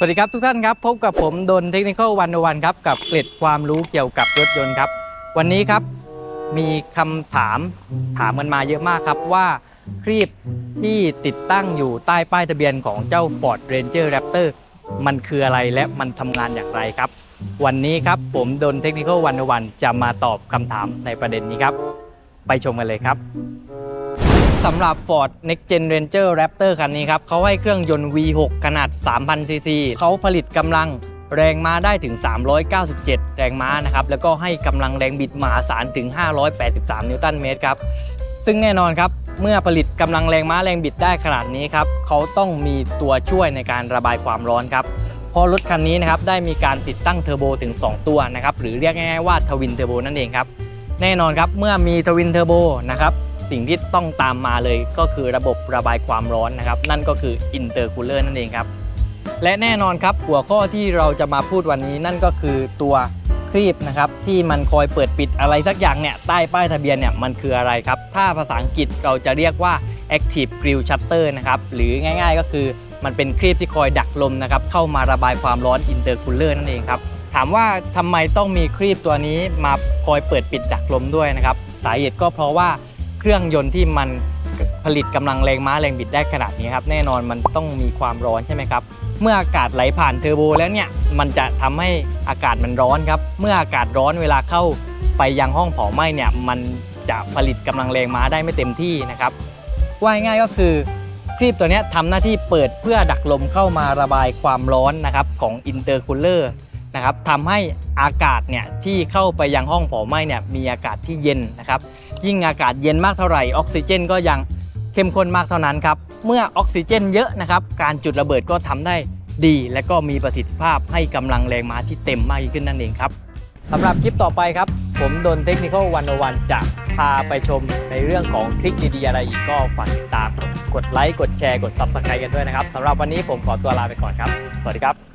สวัสดีครับทุกท่านครับ พบกับผมดนเทคนิควันวันครับ กับเกร็ดความรู้เกี่ยวกับรถยนต์ครับ วันนี้ครับมีคำถามถามกันมาเยอะมากครับว่าครีบที่ติดตั้งอยู่ใต้ป้ายทะเบียนของเจ้า Ford Ranger Raptor มันคืออะไรและมันทำงานอย่างไรครับ วันนี้ครับผมดนเทคนิควันวันจะมาตอบคำถามในประเด็นนี้ครับ ไปชมกันเลยครับ สำหรับ Ford Next Gen Ranger Raptor คันนี้ครับเขาให้เครื่องยนต์ V6 ขนาด 3,000 ซีซีเขาผลิตกำลังแรงม้าได้ถึง 397 แรงม้านะครับ แล้วก็ให้กำลังแรงบิดมหาศาลถึง 583 นิวตันเมตรครับ ซึ่งแน่นอนครับ เมื่อผลิตกำลังแรงม้าแรงบิดได้ขนาดนี้ครับเขาต้องมีตัวช่วยในการระบายความร้อนครับเพราะรถคันนี้นะครับได้มีการติดตั้งเทอร์โบถึง 2 ตัวนะครับ หรือเรียกง่ายๆว่าทวินเทอร์โบนั่นเองครับ แน่นอนครับ เมื่อมีทวินเทอร์โบนะครับ สิ่งที่ต้องตามมาเลยก็คือระบบระบายความร้อนนะครับ นั่นก็คืออินเตอร์คูลเลอร์นั่นเองครับ และแน่นอนครับหัวข้อที่เราจะมาพูดวันนี้นั่นก็คือตัวครีบนะครับที่มันคอยเปิดปิดอะไรสักอย่างเนี่ยใต้ป้ายทะเบียนเนี่ยมันคืออะไรครับ ถ้าภาษาอังกฤษเราจะเรียกว่า active grill shutter นะครับหรือง่าย ๆ ก็คือมันเป็นครีบที่คอยดักลมนะครับเข้ามาระบายความร้อนอินเตอร์คูลเลอร์นั่นเองครับถามว่าทำไมต้องมีครีบตัวนี้มาคอยเปิดปิดดักลมด้วยนะครับสาเหตุก็เพราะว่า เครื่องยนต์ที่มันผลิตกำลังแรงม้าแรงบิดได้ขนาดนี้ครับแน่นอนมันต้องมีความร้อนใช่ไหมครับ เมื่ออากาศไหลผ่านเทอร์โบแล้วเนี่ยมันจะทำให้อากาศมันร้อนครับ เมื่ออากาศร้อนเวลาเข้าไปยังห้องเผาไหม้เนี่ยมันจะผลิตกำลังแรงม้าได้ไม่เต็มที่นะครับว่าง่ายก็คือครีบตัวนี้ทำหน้าที่เปิดเพื่อดักลมเข้ามาระบายความร้อนนะครับของอินเตอร์คูลเลอร์นะครับทำให้อากาศเนี่ยที่เข้าไปยังห้องเผาไหม้เนี่ยมีอากาศที่เย็นนะครับ ยิ่งอากาศเย็นมากเท่าไหร่ออกซิเจนก็ยังเข้มข้นมากเท่านั้นครับ เมื่อออกซิเจนเยอะนะครับ การจุดระเบิดก็ทำได้ดี และก็มีประสิทธิภาพให้กำลังแรงม้าที่เต็มมากขึ้นนั่นเองครับสำหรับคลิปต่อไปครับ ผมดนเทคนิคอลวันวันจะพาไปชมในเรื่องของทริคดีๆอะไรอีกก็ฝากติดตาม กดไลค์ กดแชร์ กด Subscribe กันด้วยนะครับสำหรับวันนี้ผมขอตัวลาไปก่อนครับ สวัสดีครับ